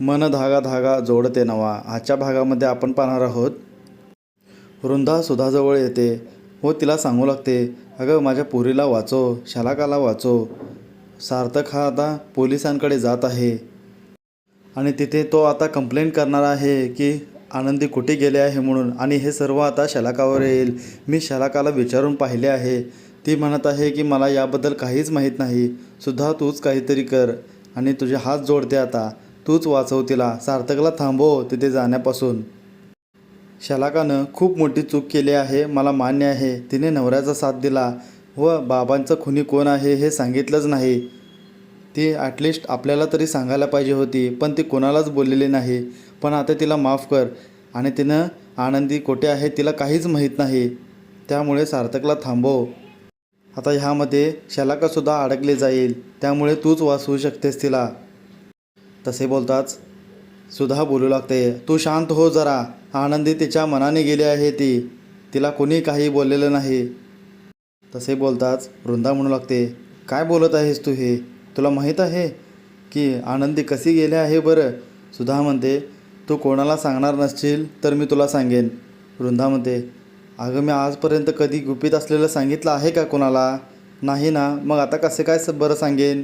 मन धागा धागा जोडते नवा. आजच्या भागामध्ये आपण पाहणार आहोत वृंदा सुधाजवळ येते. व तिला सांगू लागते अगं माझ्या पोरीला वाचो शालाकाला वाचो सार्थक हा आता पोलिसांकडे जात आहे. आणि तिथे तो आता कंप्लेंट करणार आहे की आनंदी कुठे गेले आहे म्हणून. आणि हे सर्व आता शलाकावर येईल. मी शलाकाला विचारून पाहिले आहे. ती म्हणत आहे की मला याबद्दल काहीच माहीत नाही. सुद्धा तूच काहीतरी कर आणि तुझे हात जोडते आता. तूच वाचव तिला सार्थकला थांबव तिथे जाण्यापासून. शलाकानं खूप मोठी चूक केली आहे मला मान्य आहे. तिने नवऱ्याचा साथ दिला. व बाबांचं खुनी कोण आहे हे सांगितलंच नाही. ती ॲटलिस्ट आपल्याला तरी सांगायला पाहिजे होती पण ती कोणालाच बोललेली नाही. पण आता तिला माफ कर. आणि तिनं आनंदी कोठे आहे तिला काहीच माहीत नाही. त्यामुळे सार्थकला थांबव. आता ह्यामध्ये शलाकासुद्धा अडकले जाईल. त्यामुळे तूच वाचवू शकतेस तिला. तसे बोलताच सुधा बोलू लागते तू शांत हो जरा. आनंदी तिच्या मनाने गेली आहे ती. तिला कोणी काही बोललेलं नाही. तसे बोलताच वृंदा म्हणू लागते काय बोलत आहेस तू हे? तुला माहीत आहे की आनंदी कशी गेली आहे बरं? सुधा म्हणते तू कोणाला सांगणार नसशील तर मी तुला सांगेन. वृंदा म्हणते अगं मी आजपर्यंत कधी गुपित असलेलं सांगितलं आहे का कोणाला? नाही ना. मग आता कसे काय स- बरं सांगेन?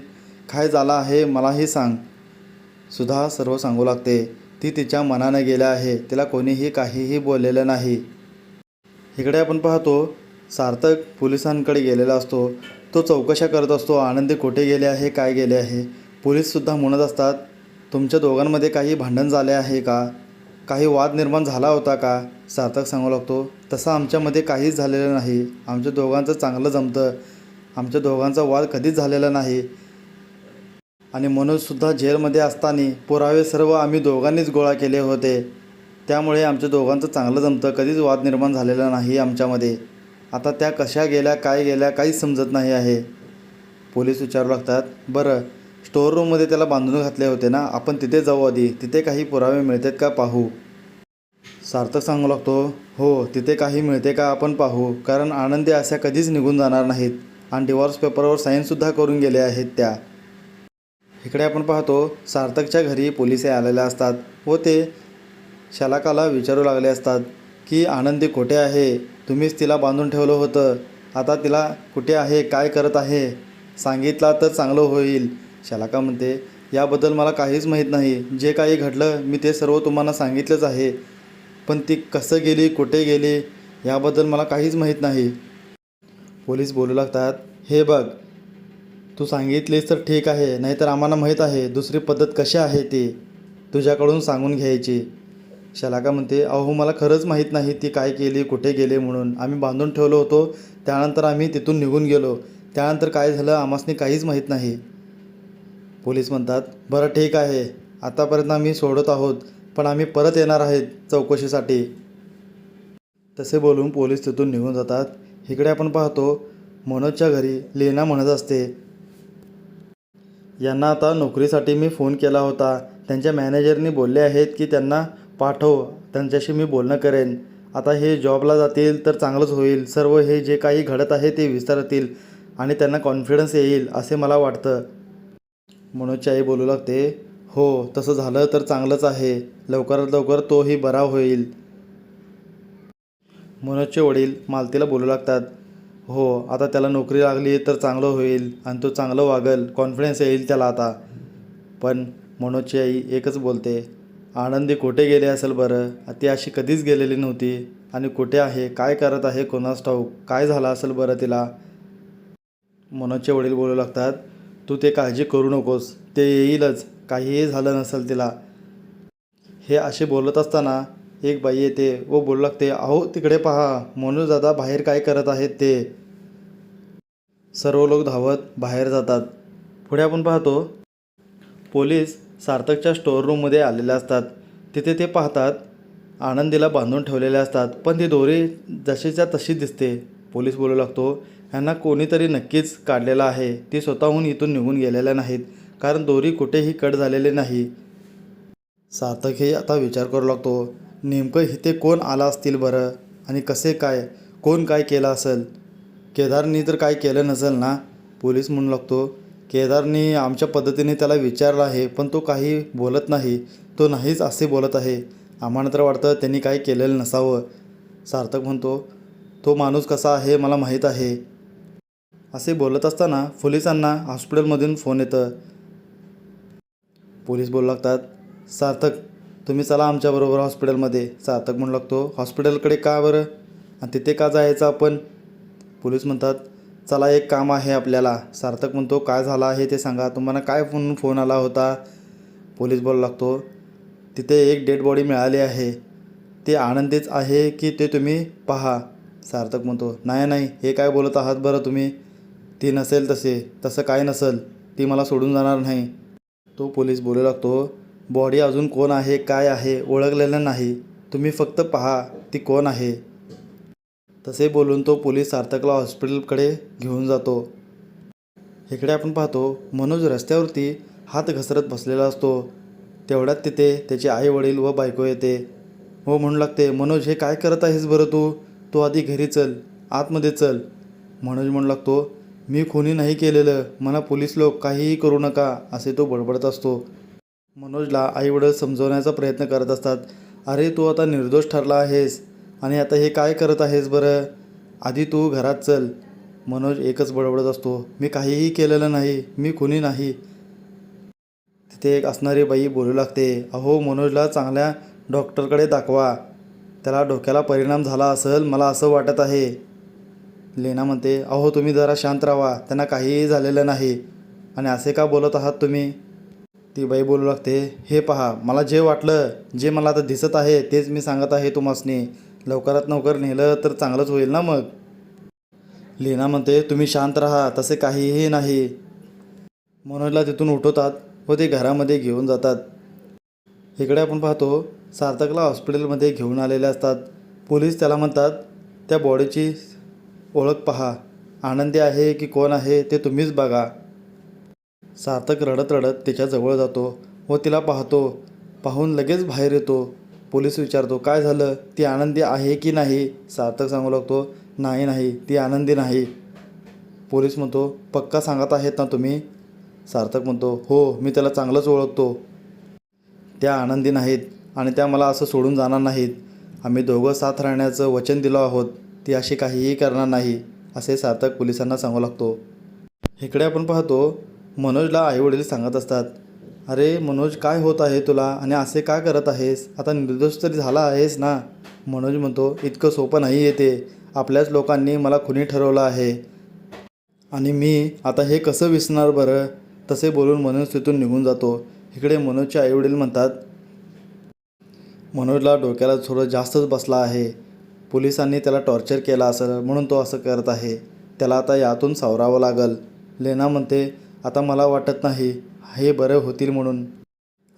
काय झालं आहे मलाही सांग. सुद्धा सर्व सांगू लागते. ती तिच्या मनानं गेल्या आहे. तिला कोणीही काहीही बोललेलं नाही. इकडे आपण पाहतो सार्थक पोलिसांकडे गेलेला असतो. तो चौकशा करत असतो आनंदी कुठे गेले आहे काय गेले आहे? पोलीससुद्धा म्हणत असतात तुमच्या दोघांमध्ये काही भांडण झाले आहे का? काही वाद निर्माण झाला होता का? सार्थक सांगू लागतो तसं आमच्यामध्ये काहीच झालेलं नाही. आमच्या दोघांचं चांगलं जमतं. आमच्या दोघांचा वाद कधीच झालेला नाही. आणि मनोजसुद्धा जेलमध्ये असताना पुरावे सर्व आम्ही दोघांनीच गोळा केले होते. त्यामुळे आमच्या दोघांचं चांगलं जमतं. कधीच वाद निर्माण झालेला नाही आमच्यामध्ये. आता त्या कशा गेल्या काय गेल्या काहीच समजत नाही आहे. पोलीस विचारू लागतात बरं स्टोअर रूममध्ये त्याला बांधून घातले होते ना? आपण तिथे जाऊ आधी. तिथे काही पुरावे मिळतात का पाहू? सार्थक सांगू लागतो हो तिथे काही मिळते का आपण पाहू? कारण आनंदी अशा कधीच निघून जाणार नाहीत. आणि डिवॉर्स पेपरवर साईनसुद्धा करून गेले आहेत त्या. इकडे आपण पाहतो सार्थकच्या घरी पोलिसे आलेले असतात व ते शलाकाला विचारू लागले असतात की आनंदी कुठे आहे तुम्हीच तिला बांधून ठेवलं होतं. आता तिला कुठे आहे काय करत आहे? सांगितला तर चांगलं होईल. शलाका म्हणते याबद्दल मला काहीच माहीत नाही. जे काही घडलं मी ते सर्व तुम्हाला सांगितलंच आहे. पण ती कसं गेली कुठे गेली याबद्दल मला काहीच माहीत नाही. पोलीस बोलू लागतात हे बघ तू सांगितलीस तर ठीक आहे नाहीतर आम्हाला माहीत आहे दुसरी पद्धत कशी आहे ती. तुझ्याकडून सांगून घ्यायची. शलाका म्हणते अहो मला खरंच माहीत नाही ती काय केली कुठे गेले म्हणून. आम्ही बांधून ठेवलो होतो त्यानंतर आम्ही तिथून निघून गेलो. त्यानंतर काय झालं आम्हासनी काहीच माहीत नाही. पोलीस म्हणतात बरं ठीक आहे. आतापर्यंत आम्ही सोडत आहोत पण आम्ही परत येणार आहेत चौकशीसाठी. तसे बोलून पोलीस तिथून निघून जातात. इकडे आपण पाहतो मनोजच्या घरी लेना म्हणत असते यांना आता नोकरीसाठी मी फोन केला होता. त्यांच्या मॅनेजरनी बोलले आहेत की त्यांना पाठव त्यांच्याशी मी बोलणं करेन. आता हे जॉबला जातील तर चांगलंच होईल. सर्व हे जे काही घडत आहे ते विसरतील आणि त्यांना कॉन्फिडन्स येईल असे मला वाटतं. मनोजची आई बोलू लागते हो तसं झालं तर चांगलंच आहे. लवकरात लवकर तोही बरा होईल. मनोजचे वडील मालतीला बोलू लागतात हो आता त्याला नोकरी लागली तर चांगलं होईल आणि तो चांगलं वागल कॉन्फिडन्स येईल त्याला आता. पण मनोजची आई एकच बोलते आनंदी कुठे गेले असेल बरं? ती अशी कधीच गेलेली नव्हती. आणि कुठे आहे? काय करत आहे? कोणास ठाऊक? काय झालं असेल बरं तिला? मनोजचे वडील बोलू लागतात तू ते काळजी करू नकोस. ते येईलच. काहीही झालं नसेल तिला. हे असे बोलत असताना एक बाई येते. व बोलू लागते अहो तिकडे पहा. मनोज दादा बाहेर काय करत आहेत ते? सर्व लोक धावत बाहेर जातात. पुढे आपण पाहतो पोलीस सार्थकच्या स्टोअर रूममध्ये आलेले असतात. तिथे ते पाहतात आनंदीला बांधून ठेवलेले असतात. पण ती दोरी जशीच्या तशी दिसते. पोलीस बोलू लागतो ह्यांना कोणीतरी नक्कीच काढलेला आहे. ती स्वतःहून इथून निघून गेलेल्या नाहीत. कारण दोरी कुठेही कट झालेली नाही. सार्थक हे आता विचार करू लागतो नेमकं इथे कोण आला असतील बरं? आणि कसे काय? कोण काय केलं असेल? केदारनी तर काय केलं नसेल ना? पोलीस म्हणू लागतो केदारनी आमच्या पद्धतीने त्याला विचारलं आहे पण तो काही बोलत नाही. तो नाहीच असे बोलत आहे. आम्हाला तर वाटतं त्यांनी काही केलेलं नसावं. सार्थक म्हणतो तो माणूस कसा आहे मला माहीत आहे. असे बोलत असताना पोलिसांना हॉस्पिटलमधून फोन येतं. पोलीस बोलू लागतात सार्थक तुम्ही चला आमच्याबरोबर हॉस्पिटलमध्ये. सार्थक म्हणू लागतो हॉस्पिटलकडे का बरं? आणि तिथे का जायचं आपण? पोलीस म्हणतात चला एक काम आहे आपल्याला. सार्थक म्हणतो काय झालं आहे ते सांगा. तुम्हाला काय फोन फोन आला होता? पोलीस बोलू लागतो तिथे एक डेड बॉडी मिळाली आहे. ते आनंदीच आहे की ते तुम्ही पहा. सार्थक म्हणतो नाही नाही हे काय बोलत आहात बरं तुम्ही? ती नसेल तसे तसं काय नसेल? ती मला सोडून जाणार नाही. तो पोलीस बोलू लागतो बॉडी अजून कोण आहे काय आहे ओळखलेलं नाही. तुम्ही फक्त पहा ती कोण आहे. तसे बोलून तो पोलीस सार्थकला हॉस्पिटलकडे घेऊन जातो. इकडे आपण पाहतो मनोज रस्त्यावरती हात घसरत बसलेला असतो. तेवढ्यात तिथे त्याचे आई वडील व बायको येते. हो म्हणू लागते मनोज हे काय करत आहेस बरं तू? तू आधी घरी चल आतमध्ये चल. मनोज म्हणू लागतो मी कोणी नाही केलेलं मला पोलीस लोक काहीही करू नका असे तो बडबडत असतो. मनोजला आईवडील समजवण्याचा प्रयत्न करत असतात. अरे तू आता निर्दोष ठरला आहेस. आणि आता हे काय करत आहेस बरं? आधी तू घरात चल. मनोज एकच बडबडत असतो. मी काहीही केलेलं नाही. मी कुणी नाही. तिथे एक असणारी बाई बोलू लागते. अहो मनोजला चांगल्या डॉक्टरकडे दाखवा. त्याला डोक्याला परिणाम झाला असेल मला असं वाटत आहे. लेना म्हणते अहो तुम्ही जरा शांत राहा. त्यांना काहीही झालेलं नाही. आणि असे का बोलत आहात तुम्ही? ती बाई बोलू लागते हे पहा मला जे वाटलं जे मला आता दिसत आहे तेच मी सांगत आहे तुम्हासनी. लवकरात लवकर नेलं तर चांगलंच होईल ना मग? लीना म्हणते तुम्ही शांत राहा तसे काहीही नाही. मनोजला तिथून उठवतात व ते घरामध्ये घेऊन जातात. इकडे आपण पाहतो सार्थकला हॉस्पिटलमध्ये घेऊन आलेले असतात. पोलीस त्याला म्हणतात त्या बॉडीची ओळख पहा. आनंदी आहे की कोण आहे ते तुम्हीच बघा. सार्थक रडत रडत तिच्याजवळ जातो व तिला पाहतो. पाहून लगेच बाहेर येतो. पोलीस विचारतो काय झालं? ती आनंदी आहे की नाही? सार्थक सांगू लागतो नाही नाही ती आनंदी नाही. पोलीस म्हणतो पक्का सांगत आहेत ना तुम्ही? सार्थक म्हणतो हो मी त्याला चांगलंच ओळखतो. त्या आनंदी नाहीत आणि त्या मला असं सोडून जाणार नाहीत. आम्ही दोघं साथ राहण्याचं वचन दिलो आहोत. ती अशी काहीही करणार नाही असे सार्थक पोलिसांना सांगू लागतो. इकडे आपण पाहतो मनोजला आईवडील सांगत असतात अरे मनोज काय होत आहे तुला? आणि असे का करत आहेस? आता निर्दोष तरी झाला आहेस ना? मनोज म्हणतो इतकं सोपं नाही येते. आपल्याच लोकांनी मला खुनी ठरवलं आहे. आणि मी आता हे कसं विसरणार बरं? तसे बोलून मनोज तिथून निघून जातो. इकडे मनोजचे आईवडील म्हणतात मनोजला डोक्याला थोडं जास्तच बसला आहे. पोलिसांनी त्याला टॉर्चर केला असेल म्हणून तो असं करत आहे. त्याला आता यातून सावरावं लागल. लेना म्हणते आता मला वाटत नाही हे बरं होतील म्हणून.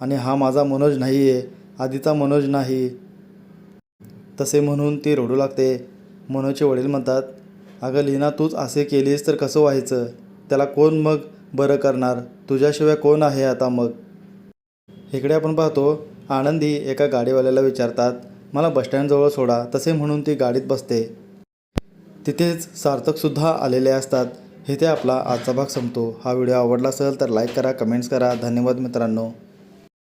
आणि हा माझा मनोज नाही आहे आधीचा मनोज नाही. तसे म्हणून ती रडू लागते. मनोजचे वडील म्हणतात अगं लीना तूच असे केलीस तर कसं व्हायचं? त्याला कोण मग बरं करणार? तुझ्याशिवाय कोण आहे आता मग? इकडे आपण पाहतो आनंदी एका गाडीवाल्याला विचारतात मला बसस्टँडजवळ सोडा. तसे म्हणून ती गाडीत बसते. तिथेच सार्थकसुद्धा आलेले असतात. इथे आपला आजचा भाग संपतो. हा व्हिडिओ आवडला असेल तर लाईक करा कमेंट्स करा. धन्यवाद मित्रांनो.